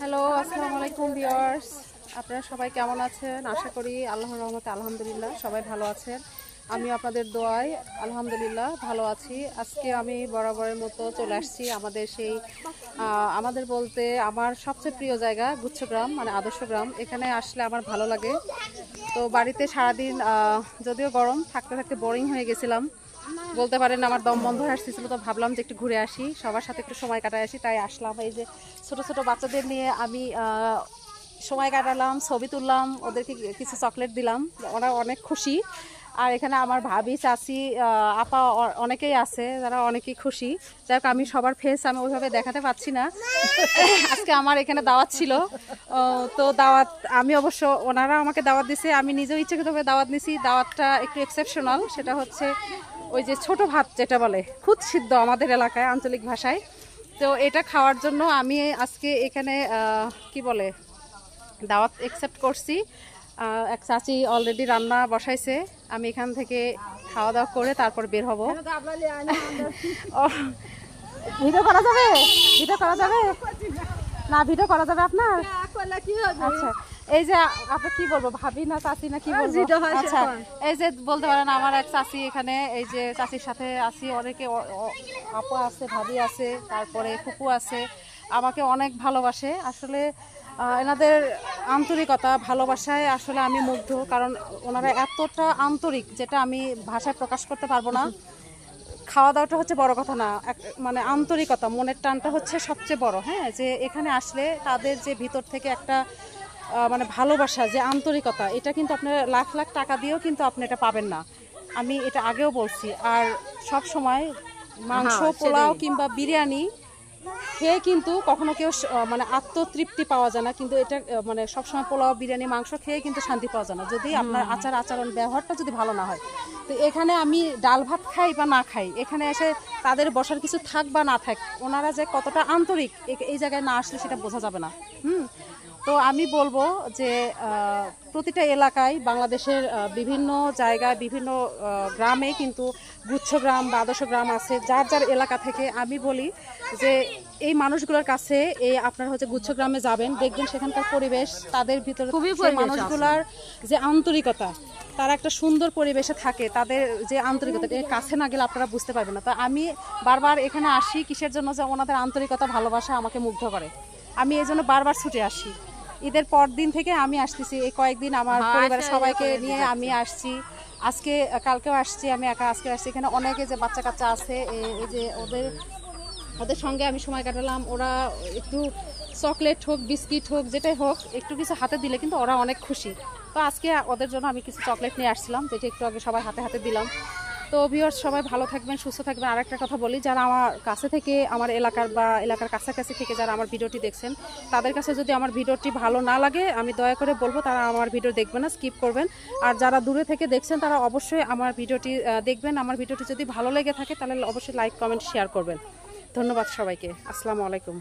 Hello আসসালামু আলাইকুম viewers. আপনারা সবাই কেমন আছেন? আশা করি আল্লাহর রহমতে আলহামদুলিল্লাহ, সবাই ভালো আছেন। আমি আপনাদের দোয়ায় আলহামদুলিল্লাহ ভালো আছি। আজকে আমি বরাবরের মতো চলে আসছি আমাদের সেই আমাদের বলতে আমার সবচেয়ে প্রিয় জায়গা গুচ্ছগ্রাম মানে আদর্শ গ্রাম। এখানে আসলে আমার ভালো লাগে। তো বাড়িতে সারাদিন যদিও গরম, থাকতে থাকতে বোরিং হয়ে গেছিলাম। বলতে পারেন আমার দম বন্ধ হয়ে আসছিল তো ভাবলাম যে একটু ঘুরে আসি, সবার সাথে একটু সময় কাটায় আসি, তাই আসলাম। এই যে ছোট ছোট বাচ্চাদের নিয়ে আমি সময় কাটালাম, ছবি তুললাম, ওদেরকে কিছু চকলেট দিলাম, ওরা অনেক খুশি। আর এখানে আমার ভাবি, চাচি আপা অনেকেই আছে, যারা অনেকেই খুশি। যাই হোক, আমি সবার ফেস আমি ওইভাবে দেখাতে পাচ্ছি না। আজকে আমার এখানে দাওয়াত ছিল। তো দাওয়াত, আমি অবশ্য ওনারা আমাকে দাওয়াত দিছে। আমি নিজেও ইচ্ছাকৃতভাবে দাওয়াত নিছি। দাওয়াতটা একটু এক্সেপশনাল সেটা হচ্ছে ওই যে ছোট ভাত যেটা বলে, খুদ সিদ্ধ আমাদের এলাকায় আঞ্চলিক ভাষায়। তো এটা খাওয়ার জন্য আমি আজকে এখানে কি বলে, দাওয়াত একসেপ্ট করছি। এক চাচি অলরেডি রান্না বসাইছে। আমি এখান থেকে খাওয়া দাওয়া করে তারপর বের হব। ভিডিও করা যাবে? ভিডিও করা যাবে? না ভিডিও করা যাবে আপনার? আচ্ছা এই যে আপনি কি বলব ভাবি না চাচি না কি বলব? আচ্ছা এই যে বলতে পারেন আমার এক চাচি এখানে এই যে চাচির সাথে আছি অনেকে আপু আছে ভাবি আছে তারপরে ফুপু আছে আমাকে অনেক ভালোবাসে। আসলে এনাদের আন্তরিকতা ভালোবাসায় আসলে আমি মুগ্ধ কারণ ওনারা এতটা আন্তরিক যেটা আমি ভাষায় প্রকাশ করতে পারব না। খাওয়া দাওয়াটা হচ্ছে বড় কথা না এক- মানে আন্তরিকতা মনের টানটা হচ্ছে সবচেয়ে বড় হ্যাঁ? যে এখানে আসলে তাদের যে ভিতর থেকে একটা মানে ভালোবাসা যে আন্তরিকতা এটা কিন্তু আপনার লাখ লাখ টাকা দিয়েও কিন্তু আপনি এটা পাবেন না। আমি এটা আগেও বলছি আর সব সময় মাংস হ্যাঁ, পোলাও কিংবা বিরিয়ানি খেয়ে কিন্তু কখনো কেউ মানে আত্মতৃপ্তি পাওয়া যায় না। কিন্তু এটা মানে সবসময় পোলাও বিরিয়ানি মাংস খেয়ে কিন্তু শান্তি পাওয়া যায় না। যদি আপনার আচার আচরণ ব্যবহারটা যদি ভালো না হয়। তো এখানে আমি ডাল ভাত খাই বা না খাই এখানে এসে তাদের বসার কিছু থাক বা না থাক ওনারা যে কতটা আন্তরিক এই জায়গায় না আসলে সেটা বোঝা যাবে না। হুম? তো আমি বলব যে প্রতিটা এলাকায় বাংলাদেশের বিভিন্ন জায়গায় বিভিন্ন গ্রামে কিন্তু গুচ্ছ গ্রাম বা আদর্শ গ্রাম আছে। যার যার এলাকা থেকে আমি বলি যে এই মানুষগুলোর কাছে এই আপনার হচ্ছে গুচ্ছ গ্রামে যাবেন দেখবেন সেখানকার পরিবেশ তাদের ভিতরে খুবই মানুষগুলার যে আন্তরিকতা তারা একটা সুন্দর পরিবেশে থাকে তাদের যে আন্তরিকতা এর কাছে না গেলে আপনারা বুঝতে পারবেন না। তো আমি বারবার এখানে আসি কিসের জন্য যে ওনাদের আন্তরিকতা ভালোবাসা আমাকে মুগ্ধ করে। আমি এই জন্য বারবার ছুটে আসি। ঈদের পর দিন থেকে আমি আসতেছি। এই কয়েকদিন আমার হ্যাঁ, পরিবারের আচ্ছা, সবাইকে নিয়ে আমি আসছি। আজকে কালকেও আসছি আমি একা আজকে আসছি। এখানে অনেকে যে বাচ্চা কাচ্চা আছে এই যে ওদের ওদের সঙ্গে আমি সময় কাটালাম। ওরা একটু চকলেট হোক বিস্কিট হোক যেটাই হোক একটু কিছু হাতে দিলে কিন্তু ওরা অনেক খুশি। তো আজকে ওদের জন্য আমি কিছু চকলেট নিয়ে আসছিলাম যেটা একটু আগে সবাই হাতে হাতে দিলাম। তো ভিউয়ার্স সবাই ভালো থাকবেন, সুস্থ থাকবেন। আর একটা কথা বলি, যারা আমার কাছে থেকে, আমার এলাকার বা এলাকার কাছাকাছি থেকে যারা আমার ভিডিওটি দেখছেন, তাদের কাছে যদি আমার ভিডিওটি ভালো না লাগে, আমি দয়া করে বলব, তারা আমার ভিডিও দেখবেন না স্কিপ করবেন। আর যারা দূরে থেকে দেখছেন, তারা অবশ্যই আমার ভিডিওটি দেখবেন। আমার ভিডিওটি যদি ভালো লেগে থাকে, তাহলে অবশ্যই লাইক কমেন্ট শেয়ার করবেন। ধন্যবাদ সবাইকে। আসসালামু আলাইকুম।